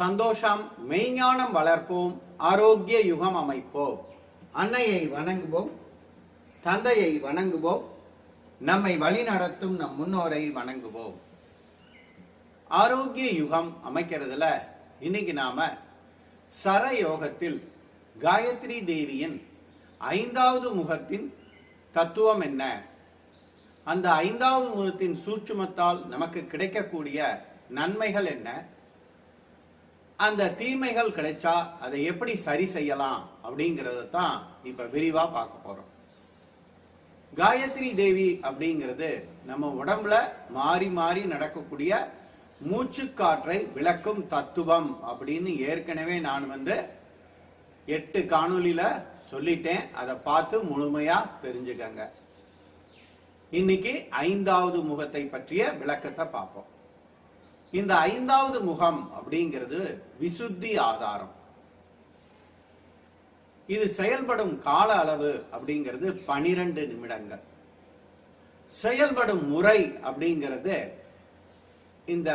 சந்தோஷம் மெய்ஞானம் வளர்ப்போம் ஆரோக்கிய யுகம் அமைப்போம். அன்னையை வணங்குவோம் தந்தையை வணங்குவோம் நம்மை வழிநடத்தும் நம் முன்னோரை வணங்குவோம். ஆரோக்கிய யுகம் அமைக்கிறதுல இன்னைக்கு நாம சரயோகத்தில் காயத்ரி தேவியின் ஐந்தாவது முகத்தின் தத்துவம் என்ன? அந்த ஐந்தாவது முகத்தின் சூட்சுமத்தால் நமக்கு கிடைக்கக்கூடிய நன்மைகள் என்ன? அந்த தீமைகள் கிடைச்சா அதை எப்படி சரி செய்யலாம் அப்படிங்கறத தான் இப்ப விரிவா பார்க்க போறோம். காயத்ரி தேவி அப்படிங்கிறது நம்ம உடம்புல மாறி மாறி நடக்கக்கூடிய மூச்சுக்காற்றை விளக்கும் தத்துவம் அப்படின்னு ஏற்கனவே நான் வந்து எட்டு காணொலியில சொல்லிட்டேன். அதை பார்த்து முழுமையா தெரிஞ்சுக்கங்க. இன்னைக்கு ஐந்தாவது முகத்தை பற்றிய விளக்கத்தை பார்ப்போம். இந்த ஐந்தாவது முகம் அப்படிங்கிறது விசுத்தி ஆதாரம். இது செயல்படும் கால அளவு அப்படிங்கிறது பனிரெண்டு நிமிடங்கள். செயல்படும் முறை அப்படிங்கிறது இந்த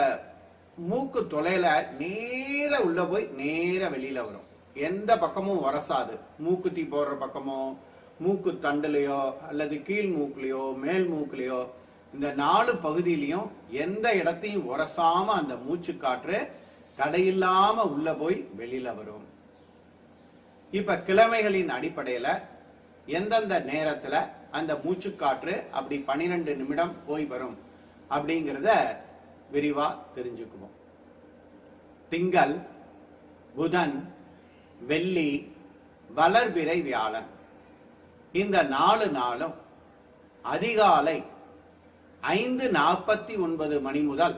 மூக்கு தொலைல நேர உள்ள போய் நேர வெளியில வரும். எந்த பக்கமும் வரசாது. மூக்குத்தி போடுற பக்கமோ மூக்கு தண்டுலையோ அல்லது கீழ் மூக்குலையோ மேல் மூக்குலையோ இந்த நாலு பகுதியிலையும் எந்த இடத்தையும் உரசாம அந்த மூச்சு காற்று தடையில்லாம உள்ள போய் வெளியில வரும். இப்ப கிழமைகளின் அடிப்படையில எந்தெந்த நேரத்துல அந்த மூச்சுக்காற்று அப்படி பன்னிரெண்டு நிமிடம் போய் வரும் அப்படிங்கிறத விரிவா தெரிஞ்சுக்குவோம். திங்கள் புதன் வெள்ளி வளர்பிறை வியாழன். இந்த நாலு நாளும் அதிகாலை ஐந்து நாற்பத்தி ஒன்பது மணி முதல்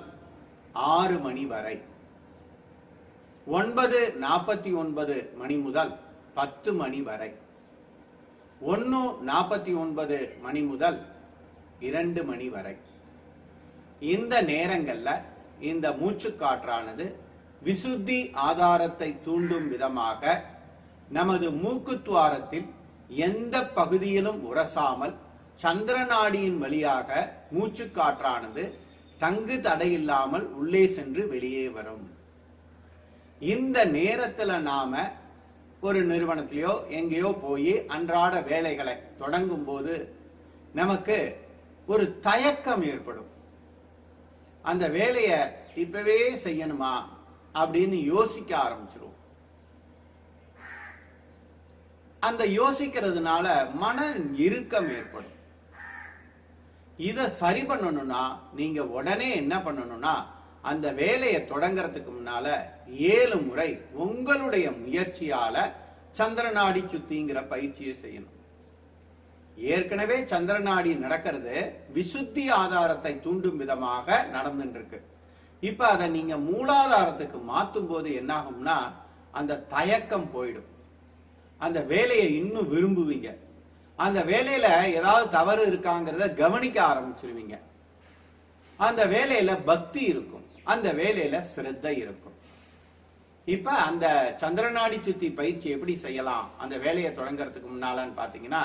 ஆறு மணி வரை. ஒன்பது நாற்பத்தி ஒன்பது மணி முதல் பத்து மணி வரை. ஒன்னு நாற்பத்தி ஒன்பது மணி முதல் இரண்டு மணி வரை. இந்த நேரங்கள்ல இந்த மூச்சுக்காற்றானது விசுத்தி ஆதாரத்தை தூண்டும் விதமாக நமது மூக்குத்துவாரத்தில் எந்த பகுதியிலும் உரசாமல் சந்திரநாடியின் வழியாக மூச்சு காற்றானது தங்கு தடையில்லாமல் உள்ளே சென்று வெளியே வரும். இந்த நேரத்துல நாம ஒரு நிறுவனத்திலேயோ எங்கேயோ போய் அன்றாட வேலைகளை தொடங்கும் போது நமக்கு ஒரு தயக்கம் ஏற்படும். அந்த வேலையை இப்பவே செய்யணுமா அப்படின்னு யோசிக்க ஆரம்பிச்சிருவோம். அந்த யோசிக்கிறதுனால மன இறுக்கம் ஏற்படும். இதை சரி பண்ணணும்னா நீங்க உடனே என்ன பண்ணணும்னா அந்த வேலையை தொடங்கிறதுக்கு முன்னால ஏழு முறை உங்களுடைய முயற்சியால சந்திரநாடி சுத்திங்கிற பயிற்சியை செய்யணும். ஏற்கனவே சந்திரநாடி நடக்கிறது விசுத்தி ஆதாரத்தை தூண்டும் விதமாக நடந்துட்டு இருக்கு இப்ப அதை நீங்க மூலாதாரத்துக்கு மாத்தும் போது என்னாகும்னா அந்த தயக்கம் போயிடும். அந்த வேலையை இன்னும் விரும்புவீங்க. அந்த வேலையில ஏதாவது தவறு இருக்காங்கிறத கவனிக்க ஆரம்பிச்சிருவீங்க. அந்த வேலையில பக்தி இருக்கும். அந்த வேலையில சிரத்தை இருக்கும். இப்ப அந்த சந்திரநாடி சுத்தி பயிற்சி எப்படி செய்யலாம்? அந்த வேலையை தொடங்கறதுக்கு முன்னாலன்னு பாத்தீங்கன்னா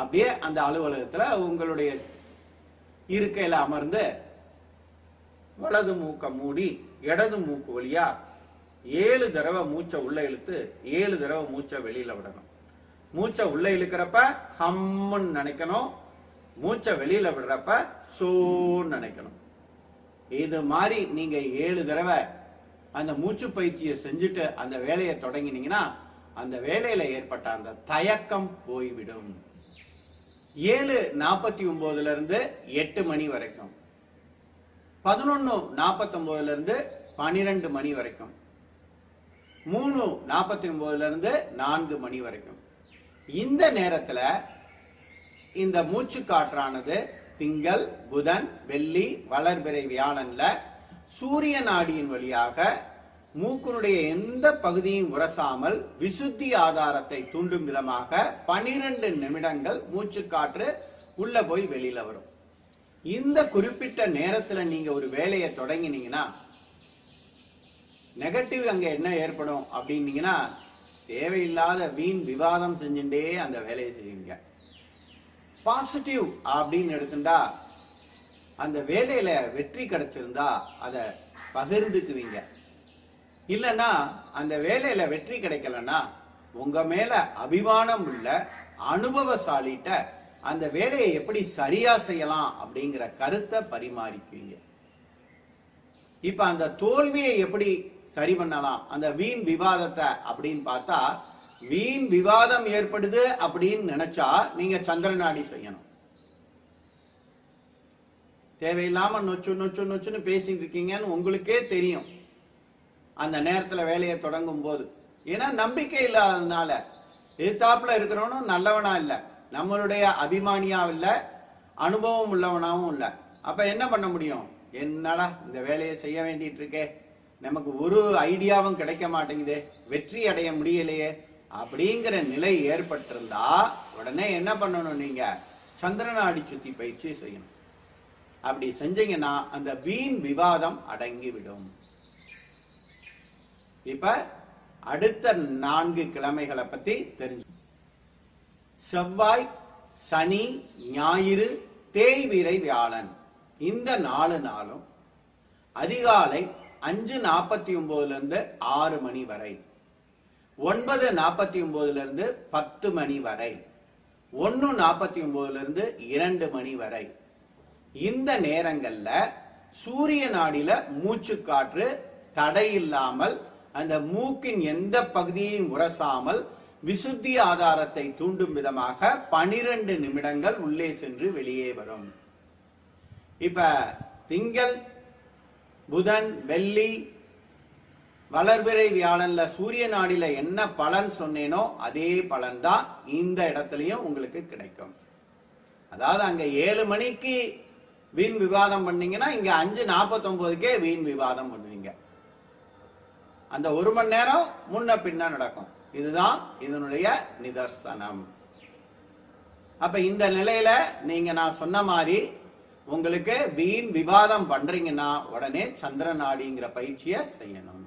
அப்படியே அந்த அலுவலகத்துல உங்களுடைய இருக்கையில அமர்ந்து வலது மூக்க மூடி இடது மூக்கு வழியா ஏழு தடவை மூச்சை உள்ள இழுத்து ஏழு தடவை மூச்சை வெளியில விடணும். மூச்சை உள்ள இழுக்கிறப்ப ஹம்முன்னு நினைக்கணும். மூச்சை வெளியில விடுறப்ப சோன்னு நினைக்கணும். இது மாதிரி நீங்க ஏழு தடவை அந்த மூச்சு பயிற்சியை செஞ்சுட்டு அந்த வேலையை தொடங்கினீங்கன்னா அந்த வேலையில ஏற்பட்ட அந்த தயக்கம் போய்விடும். ஏழு நாற்பத்தி ஒன்பதுல இருந்து எட்டு மணி வரைக்கும். பதினொன்னு நாற்பத்தி ஒன்பதுல இருந்து பனிரெண்டு மணி வரைக்கும். மூணு நாற்பத்தி ஒன்பதுல இருந்து நான்கு மணி வரைக்கும். இந்த நேரத்துல இந்த மூச்சு காற்றானது திங்கள் புதன் வெள்ளி வளர்பிறை வியாழன்ல சூரிய நாடியின் வழியாக மூக்கினுடைய எந்த பகுதியும் உரசாமல் விசுத்தி ஆதாரத்தை தூண்டும் விதமாக பனிரெண்டு நிமிடங்கள் மூச்சு காற்று உள்ள போய் வெளியில வரும். இந்த குறிப்பிட்ட நேரத்துல நீங்க ஒரு வேலையை தொடங்கினீங்கன்னா நெகட்டிவ் அங்க என்ன ஏற்படும் அப்படின்னீங்கன்னா தேவையில்லாத வீண் விவாதம் செஞ்சுட்டே அந்த வேலையை செய்வீங்க. பாசிட்டிவ் அப்படின்னு எடுத்துட்டா அந்த வேலையில வெற்றி கிடைச்சிருந்தா அதை பகிர்ந்துக்குவீங்க. இல்லைன்னா அந்த வேலையில வெற்றி கிடைக்கலன்னா உங்க மேல அபிமானம் உள்ள அனுபவசாலிட்ட அந்த வேலையை எப்படி சரியா செய்யலாம் அப்படிங்கிற கருத்தை பரிமாறிக்குவீங்க. இப்ப அந்த தோல்வியை எப்படி சரி பண்ணலாம். அந்த வீண் விவாதத்தை அப்படின்னு பார்த்தா வீண் விவாதம் ஏற்படுது அப்படின்னு நினைச்சா நீங்க சந்திரநாடி செய்யணும். தேவையில்லாம நொச்சு நொச்சு நொச்சுன்னு பேசிட்டு இருக்கீங்கன்னு உங்களுக்கே தெரியும். அந்த நேரத்துல வேலையை தொடங்கும் போது ஏன்னா நம்பிக்கை இல்லாததுனால. எதிர்த்தாப்புல இருக்கிறவனும் நல்லவனா இல்ல. நம்மளுடைய அபிமானியா இல்ல. அனுபவம் உள்ளவனாவும் இல்ல. அப்ப என்ன பண்ண முடியும்? என்னடா இந்த வேலையை செய்ய வேண்டிட்டு இருக்கே? நமக்கு ஒரு ஐடியாவும் கிடைக்க மாட்டேங்குதே. வெற்றி அடைய முடியலையே. அப்படிங்கிற நிலை ஏற்பட்டிருந்தா உடனே என்ன பண்ணணும் நீங்க? சந்திரநாடி சுத்தி பயிற்சி செய்யணும். அப்படி செஞ்சீங்கன்னா அந்த வீண் விவாதம் அடங்கிவிடும். இப்ப அடுத்த நான்கு கிழமைகளை பத்தி தெரிஞ்சு செவ்வாய் சனி ஞாயிறு தேய்விரை வியாழன். இந்த நாலு நாளும் அதிகாலை அஞ்சு நாற்பத்தி ஒம்போதுலேருந்து ஆறு மணி வரை. ஒன்பது நாற்பத்தி ஒம்போதுலேருந்து பத்து மணி வரை. ஒன்று நாற்பத்தி ஒம்போதுலேருந்து இரண்டு மணி வரை. இந்த நேரங்களில் சூரிய நாடியில் மூச்சு காற்று தடை இல்லாமல் அந்த மூக்கின் எந்த பகுதியையும் உரசாமல் விசுத்தி ஆதாரத்தை தூண்டும் விதமாக பனிரெண்டு நிமிடங்கள் உள்ளே சென்று வெளியே வரும். இப்ப திங்கள் புதன் வெள்ளி வளர்பிறை வியாழன்ல சூரிய நாடியில என்ன பலன் சொன்னேனோ அதே பலன் தான் இந்த இடத்துலயும் உங்களுக்கு கிடைக்கும். அதாவது அங்க ஏழு மணிக்கு வீண் விவாதம் பண்ணீங்கன்னா இங்க அஞ்சு நாற்பத்தி ஒன்பதுக்கே வீண் விவாதம் பண்ணுவீங்க. அந்த ஒரு மணி நேரம் முன்ன பின்ன நடக்கும். இதுதான் இதனுடைய நிதர்சனம். அப்ப இந்த நிலையில நீங்க நான் சொன்ன மாதிரி உங்களுக்கு வீண் விவாதம் பண்றீங்கன்னா உடனே சந்திர நாடிங்கிற பயிற்சியை செய்யணும்.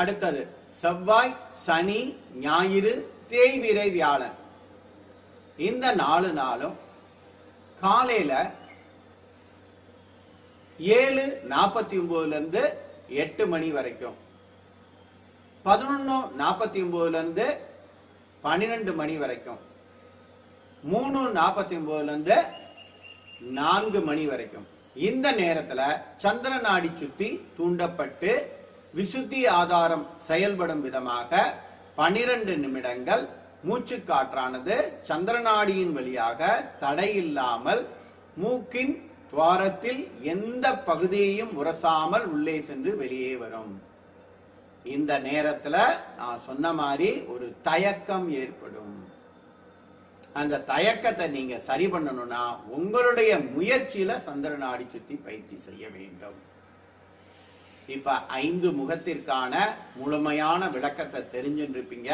அடுத்தது செவ்வாய் சனி ஞாயிறு தேய்விரை வியாழன் இந்த நாலு நாளும் காலையில ஏழு நாற்பத்தி ஒன்பதுல இருந்து எட்டு மணி வரைக்கும். பதினொன்னு நாற்பத்தி ஒன்பதுல இருந்து பன்னிரெண்டு மணி வரைக்கும். மூணு நாற்பத்தி ஒன்பதுலேருந்து நான்கு மணி வரைக்கும். இந்த நேரத்தில் சந்திரநாடி சுத்தி தூண்டப்பட்டு விசுத்தி ஆதாரம் செயல்படும் விதமாக பனிரெண்டு நிமிடங்கள் மூச்சு காற்றானது சந்திரநாடியின் வழியாக தடையில்லாமல் மூக்கின் துவாரத்தில் எந்த பகுதியையும் உரசாமல் உள்ளே சென்று வெளியே வரும். இந்த நேரத்துல நான் சொன்ன மாதிரி ஒரு தயக்கம் ஏற்படும். அந்த தயக்கத்தை நீங்க சரி பண்ணணும்னா உங்களுடைய முயற்சியில சந்திரன் ஆடி சுத்தி பயிற்சி செய்ய வேண்டும். இப்ப ஐந்து முகத்திற்கான முழுமையான விளக்கத்தை தெரிஞ்சுருப்பீங்க இருப்பீங்க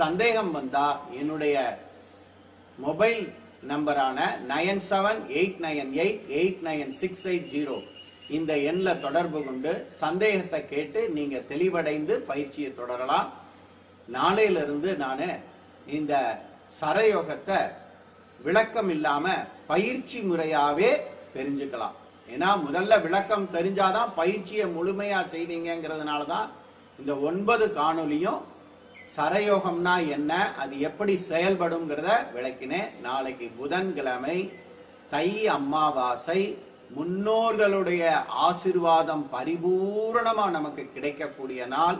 சந்தேகம் வந்தா என்னுடைய mobile நம்பரான nine seven eight nine eight eight nine six eight zero இந்த எண்ணில் தொடர்பு கொண்டு சந்தேகத்தை கேட்டு நீங்கள் தெளிவடைந்து பயிற்சியை தொடரலாம். நாளையிலிருந்து நான் இந்த சரயோகத்தை விளக்கம் இல்லாம பயிற்சி முறையாவே தெரிஞ்சுக்கலாம். ஏன்னா முதல்ல விளக்கம் தெரிஞ்சாதான் பயிற்சியை முழுமையா செய்வீங்கிறதுனால தான் இந்த ஒன்பது காணொலியும் சரயோகம்னா என்ன அது எப்படி செயல்படுங்கிறத விளக்கினேன். நாளைக்கு புதன்கிழமை தை அம்மாவாசை முன்னோர்களுடைய ஆசிர்வாதம் பரிபூரணமா நமக்கு கிடைக்கக்கூடிய நாள்.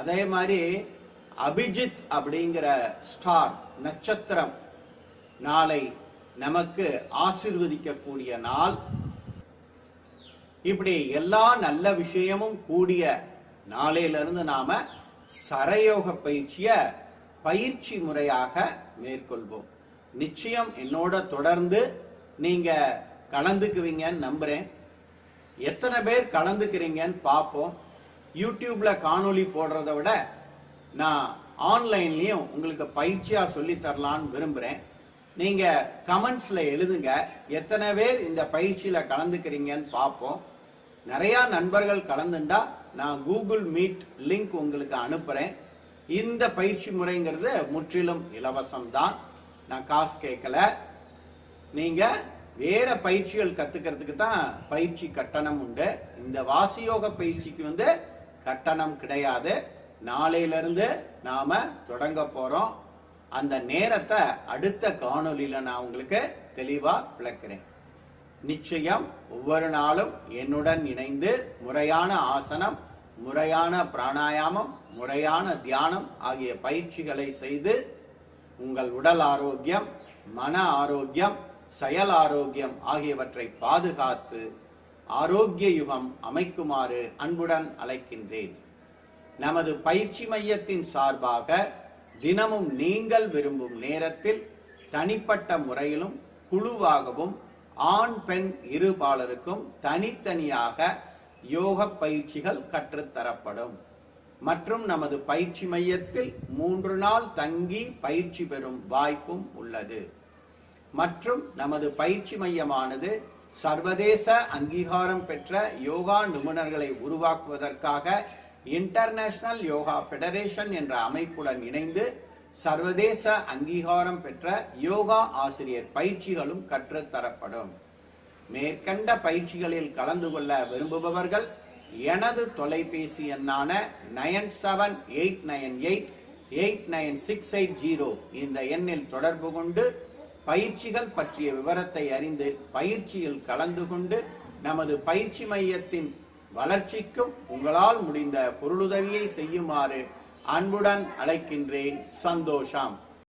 அதே மாதிரி அபிஜித் அப்படிங்கிற ஸ்டார் நட்சத்திரம் நாளை நமக்கு ஆசிர்வதிக்கக்கூடிய நாள். இப்படி எல்லா நல்ல விஷயமும் கூடிய நாளையிலிருந்து நாம சரயோக பயிற்சிய பயிற்சி முறையாக மேற்கொள்வோம். நிச்சயம் என்னோட தொடர்ந்து நீங்க கலந்துக்குவீங்கன்னு நம்புறேன். எத்தனை பேர் கலந்துக்கிறீங்கன்னு பார்ப்போம் யூடியூப்ல காணொளி போடுறத விட நான் ஆன்லைன்லேயும் உங்களுக்கு பயிற்சியாக சொல்லி தரலான்னு விரும்புகிறேன் நீங்கள் கமெண்ட்ஸில் எழுதுங்க. எத்தனை பேர் இந்த பயிற்சியில் கலந்துக்கிறீங்கன்னு பார்ப்போம். நிறையா நண்பர்கள் கலந்துண்டா நான் கூகுள் மீட் லிங்க் உங்களுக்கு அனுப்புகிறேன் இந்த பயிற்சி முறைங்கிறது முற்றிலும் இலவசம் தான் நான் காசு கேட்கல. நீங்கள் வேற பயிற்சிகள் கற்றுக்கிறதுக்கு தான் பயிற்சி கட்டணம் உண்டு. இந்த வாசியோக பயிற்சிக்கு வந்து கட்டணம் கிடையாது. நாளையிலிருந்து நாம தொடங்க போறோம். அந்த நேரத்தை அடுத்த காணொலியில நான் உங்களுக்கு தெளிவா விளக்குறேன். நிச்சயம் ஒவ்வொரு நாளும் என்னுடன் இணைந்து முறையான ஆசனம் முறையான பிராணாயாமம் முறையான தியானம் ஆகிய பயிற்சிகளை செய்து உங்கள் உடல் ஆரோக்கியம் மன ஆரோக்கியம் செயல் ஆரோக்கியம் ஆகியவற்றை பாதுகாத்து ஆரோக்கிய யுகம் அமைக்குமாறு அன்புடன் அழைக்கின்றேன். நமது பயிற்சி மையத்தின் சார்பாக தினமும் நீங்கள் விரும்பும் நேரத்தில் தனிப்பட்ட முறையிலும் குழுவாகவும் ஆண் பெண் இருபாலருக்கும் தனித்தனியாக யோக பயிற்சிகள் கற்றுத்தரப்படும். மற்றும் நமது பயிற்சி மையத்தில் மூன்று நாள் தங்கி பயிற்சி பெறும் வாய்ப்பும் உள்ளது. மற்றும் நமது பயிற்சி மையமானது சர்வதேச அங்கீகாரம் பெற்ற யோகா நிபுணர்களை உருவாக்குவதற்காக இன்டர்நேஷனல் யோகா ஃபெடரேஷன் என்ற அமைப்புடன் இணைந்து சர்வதேச அங்கீகாரம் பெற்ற யோகா ஆசிரியர் பயிற்சிகளும் கற்றுத்தரப்படும் மேற்கண்ட பயிற்சிகளில் கலந்து கொள்ள விரும்புபவர்கள் எனது தொலைபேசி எண்ணான nine seven eight nine eight eight nine six eight zero இந்த எண்ணில் தொடர்பு கொண்டு பயிற்சிகள் பற்றிய விவரத்தை அறிந்து பயிற்சியில் கலந்து கொண்டு நமது பயிற்சி மையத்தின் வளர்ச்சிக்கும் உங்களால் முடிந்த பொருளுதவியை செய்யுமாறு அன்புடன் அழைக்கின்றேன் சந்தோஷம்.